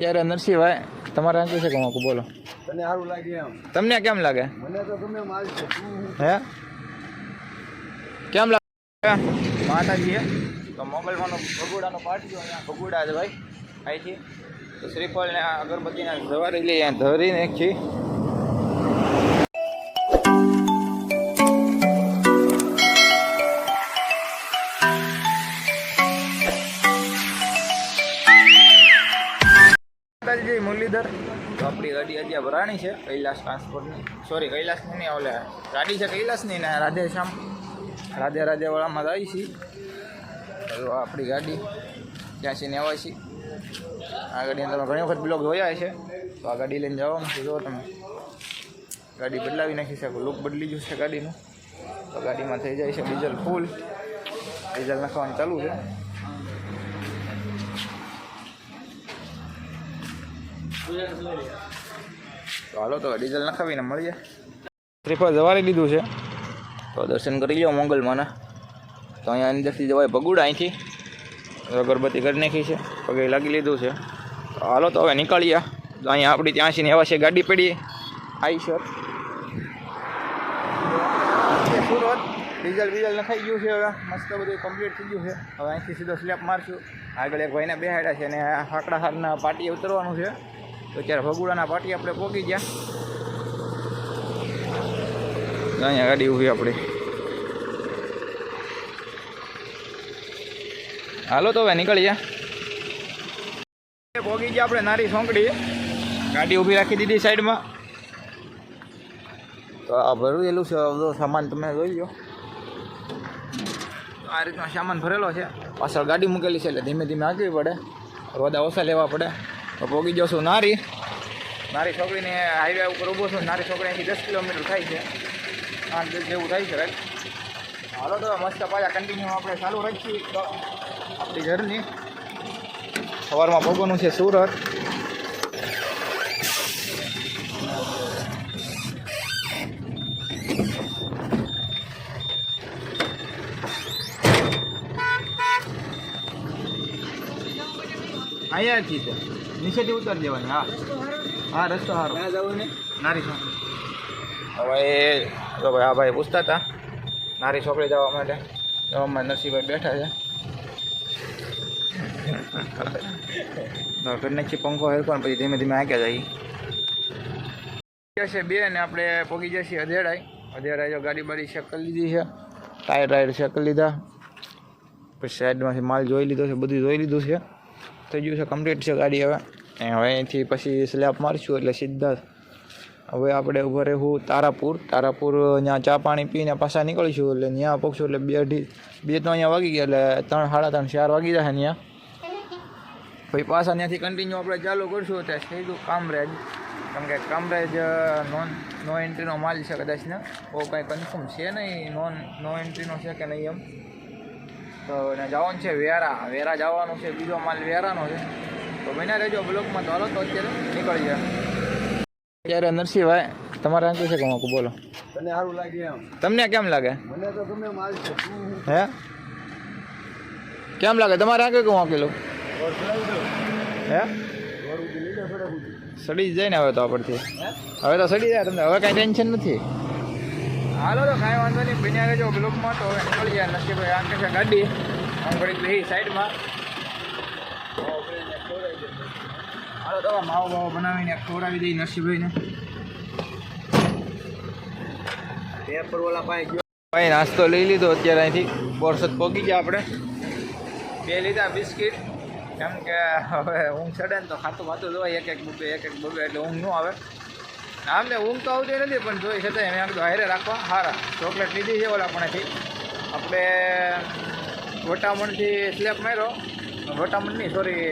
ત્યારે નરસિંહભાઈ તમારે શું છે કે બોલો. તને સારું લાગે એમ. તમને કેમ લાગે? મને તો ગમે માલ છે હે? કેમ લાગે? માતાજી તો મોગલમાંનો ભગુડાનો પાટિયો અહીંયા. ભગુડા છે ભાઈ. અહીંથી. તો શ્રીફળ ને અગરબત્તીના જવારી લઈ અહીંયા ધરી નાખી તો આપણી ગાડી અત્યારે ભરાણી છે, કૈલાસ ટ્રાન્સપોર્ટની. સોરી કૈલાસની નહીં ઓલે ગાડી છે કૈલાસની ને રાધે શ્યામ. રાધે રાધેવાળામાં જ આવી છીએ. આપણી ગાડી ત્યાંથી નેવાસી આ ગાડી અંદર ઘણી વખત બ્લોગ જોયા છે. તો આ ગાડી લઈને જવાનું છે, જો તમે. ગાડી બદલાવી નાખી શકો લુક બદલી જશે છે ગાડીનું. તો ગાડીમાં થઈ જાય છે ડીઝલ ફૂલ ડીઝલ નાખવાનું ચાલુ છે. હાલો તો ડીઝલ નખાવીને મળીએ. શ્રીફળ જવારી લીધું છે. તો દર્શન કરી લો મંગલમાંના. તો અહીંયા અંદરથી જવાય ભગુડા અહીંથી. અગરબત્તી કરી નાખી છે. પગે લાગી લીધું છે. તો હાલો તો હવે નીકળીએ. તો અહીંયા આપણી ત્યાંથી ને એવા છે ગાડી પડી. આઈ સર. સુરત ડીઝલ બીઝલ નખાઈ ગયું છે હવે. મસ્ત બધું કમ્પ્લીટ થઈ ગયું છે. હવે અહીંથી સીધો સ્લેપ મારશું. આગળ એક ભાઈને બેહાડ્યા છે અને ફાકડા હારના પાટીએ ઉતરવાનું છે. તો અત્યારે ભગુડાના પાટી આપણે પહોંચી ગયા. અહીંયા ગાડી ઊભી આપણી. હાલો તો હવે નીકળી નીકળીએ પહોંચી ગયા આપણે નારી સોંકડી. ગાડી ઊભી રાખી દીધી સાઈડમાં. તો આ ભરેલું છે સામાન તમે જોઈ લો. આ રીતનો સામાન ભરેલો છે. પાછળ ગાડી મૂકેલી છે, એટલે ધીમે ધીમે આગવી પડે. રોદા ઓછા લેવા પડે. તો પહોંચી જશું નારી. નારી છોકરીને હાઈવે ઉપર ઊભો છું. નારી છોકરી અહીંથી દસ કિલોમીટર થાય છે. આઠ દસ જેવું થાય છે રાઈટ. હાલો તો મસ્ત પાછા કન્ટિન્યુ આપણે ચાલુ રાખીએ. આપણી જર્ની સવારમાં ભોગવાનું છે સુરત. અહીંયાથી છે નીચેથી ઉતર જવાની હા. હા રસ્તો સારો. ક્યાં જવું ને? નારી છોકરી હવે તો ભાઈ આ ભાઈ પૂછતા હતા નારી છોકરી જવા માટે. તો અમારે નરસિંહભાઈ બેઠા છે. કરી પંખો હેરકો ને પછી ધીમે ધીમે આગ્યા જઈએ. છે બે ને આપણે પહોંચી જશે અધેડાઈ અધેડાઈ જો ગાડી બાડી ચેક કરી લીધી છે. ટાયર ટાયર ચેક કરી લીધા. પછી સાઈડમાંથી માલ જોઈ લીધો છે બધું જોઈ લીધું છે. થઈ ગયું છે કમ્પ્લીટ છે ગાડી હવે. હવે અહીંથી પછી સ્લેબ મારીશું એટલે સીધા હવે આપણે ઊભા રહેવું તારાપુર. તારાપુર ત્યાં ચા પાણી પીને પાછા નીકળીશું એટલે ત્યાં પહોંચશું એટલે બે અઢી, બે તો અહીંયા વાગી ગયા એટલે ત્રણ, સાડા ત્રણ, ચાર વાગી જશે ત્યાં પછી પાછા ત્યાંથી કન્ટિન્યુ આપણે ચાલુ કરશું તો સીધું કામરેજ. કેમ કે કામરેજ નોન નો એન્ટ્રીનો માલ છે કદાચ ને. બહુ કાંઈ કન્ફર્મ છે નહીં નોન નો એન્ટ્રીનો છે કે નહીં એમ. તો એને જવાનું છે વેરા. વેરા જવાનું છે બીજો માલ વેરાનો છે. તો બન્યા રહેજો બ્લોકમાં. ચાલો તો અત્યારે નીકળી જાય અત્યારે નરસિંહભાઈ તમારે આંકુ છે કે હું બોલો. તને સારું લાગે એમ. તમને કેમ લાગે? મને તો ગમે માલ છે. હે? કેમ લાગે? તમારે આંકે કે હું? આંકેલું હે સડી જાય ને હવે તો આપણથી હવે તો સડી જાય તમને. હવે કાંઈ ટેન્શન નથી. હાલો તો કાંઈ વાંધો નહીં બીને આવે જો બ્લોકમાં તો હવે નીકળી જાય નરસિંહભાઈ આંકે છે ગાડી. આમ ઘડીક લઈ સાઈડમાં. હાલો તો માવો બાવો બનાવીને ખવડાવી દઈ નરસિંહભાઈને પેપર ઓલા પાસે ગયો. ભાઈ નાસ્તો લઈ લીધો અત્યારે અહીંથી. બોરસદ પહોંચી ગયા આપણે. બે લીધા બિસ્કિટ. કેમ કે હવે ઊંઘ ચડે ને તો ખાતું ખાતું જોવાય એક એક બબે એક એક બબે એટલે ઊંઘ ન આવે. આમને ઊંઘ તો આવતી નથી, પણ જોઈ છતાંય મેં તો હારે રાખવા સારા ચોકલેટ લીધી છે ઓલા પણથી. આપણે વટામણથી સ્લેપ માર્યો. વટામણ નહીં સોરી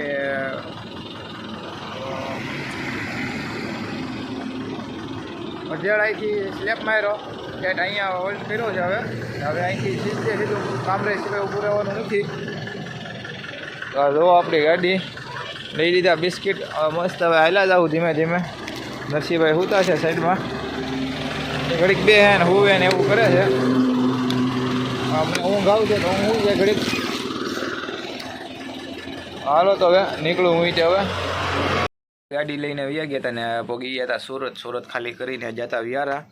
અજેડાઈથી સ્લેપ માર્યો. ટેટ અહીંયા હોલ્ડ કર્યો છે હવે. હવે અહીંથી સીધે સીધું કામરે સિવાય ઊભું રહેવાનું નથી. તો આપણી ગાડી લઈ લીધા બિસ્કિટ. મસ્ત હવે હાલ્યા જાઉં ધીમે ધીમે. નરસિંહભાઈ હુતા છે સાઈડમાં. ઘડીક બે હે ને હુવે ને એવું કરે છે. અમને ઊંઘ આવશે તો હું જાય ઘડીક. હાલો તો હવે નીકળું હું હવે. ગાડી લઈને વ્યા ગયા હતા ને પગી ગયા હતા સુરત. સુરત ખાલી કરીને જતા વ્યારા.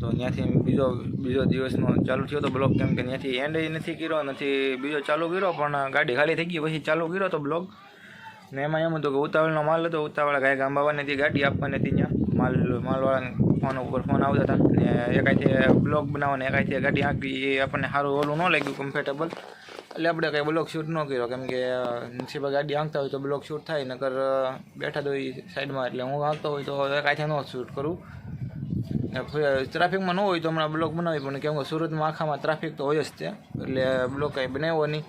તો ત્યાંથી બીજો બીજો દિવસનો ચાલુ થયો તો બ્લોગ કેમ કે ત્યાંથી એન્ડ નથી કર્યો. નથી બીજો ચાલુ કર્યો પણ ગાડી ખાલી થઈ ગઈ, પછી ચાલુ કર્યો તો બ્લોગ. ને એમાં એમ હતું કે ઉતાવળનો માલ હતો, ઉતાવળા કાંઈ ગાંબાવાને હતી ગાડી આપવાની હતી ત્યાં. માલ, માલવાળાને ફોન ઉપર ફોન આવતા હતા. ને એકાઈથી બ્લોગ બનાવવાને એકાઈથી ગાડી આંકી, એ આપણને સારું ઓલું ન લાગ્યું કમ્ફર્ટેબલ એટલે આપણે કંઈ બ્લોક શૂટ ન કર્યો. કેમ કે નસીબે ગાડી આંકતા હોય તો બ્લોક શૂટ થાય, નકર બેઠા તો હોય સાઈડમાં. એટલે હું આંકતો હોય તો એકાઈથી ન શૂટ કરું. ટ્રાફિકમાં ન હોય તો હમણાં બ્લોક બનાવી, પણ કેમ કે સુરતમાં આખામાં ટ્રાફિક તો હોય જ તે એટલે બ્લોક કાંઈ બનાવ્યો નહીં.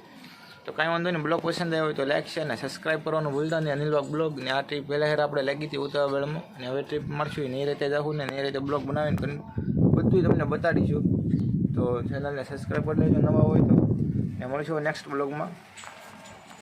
તો કાંઈ વાંધો નહીં, બ્લોગ પસંદ આવ્યો તો લાઈક છે અને સબસ્ક્રાઈબ કરવાનું ભૂલતા નહીં. અનિલ બ્લોગ, ને આ ટ્રીપ પહેલાં હેર આપણે લાગી હતી ઉતાવળમાં અને હવે ટ્રીપ મળશું નહીં રીતે જાઉં ને નહીં રીતે બ્લોગ બનાવીને બધું તમને બતાડીશું. તો ચેનલને સબસ્ક્રાઈબ કરી લેજો નવા હોય તો. ને મળીશું નેક્સ્ટ બ્લોગમાં.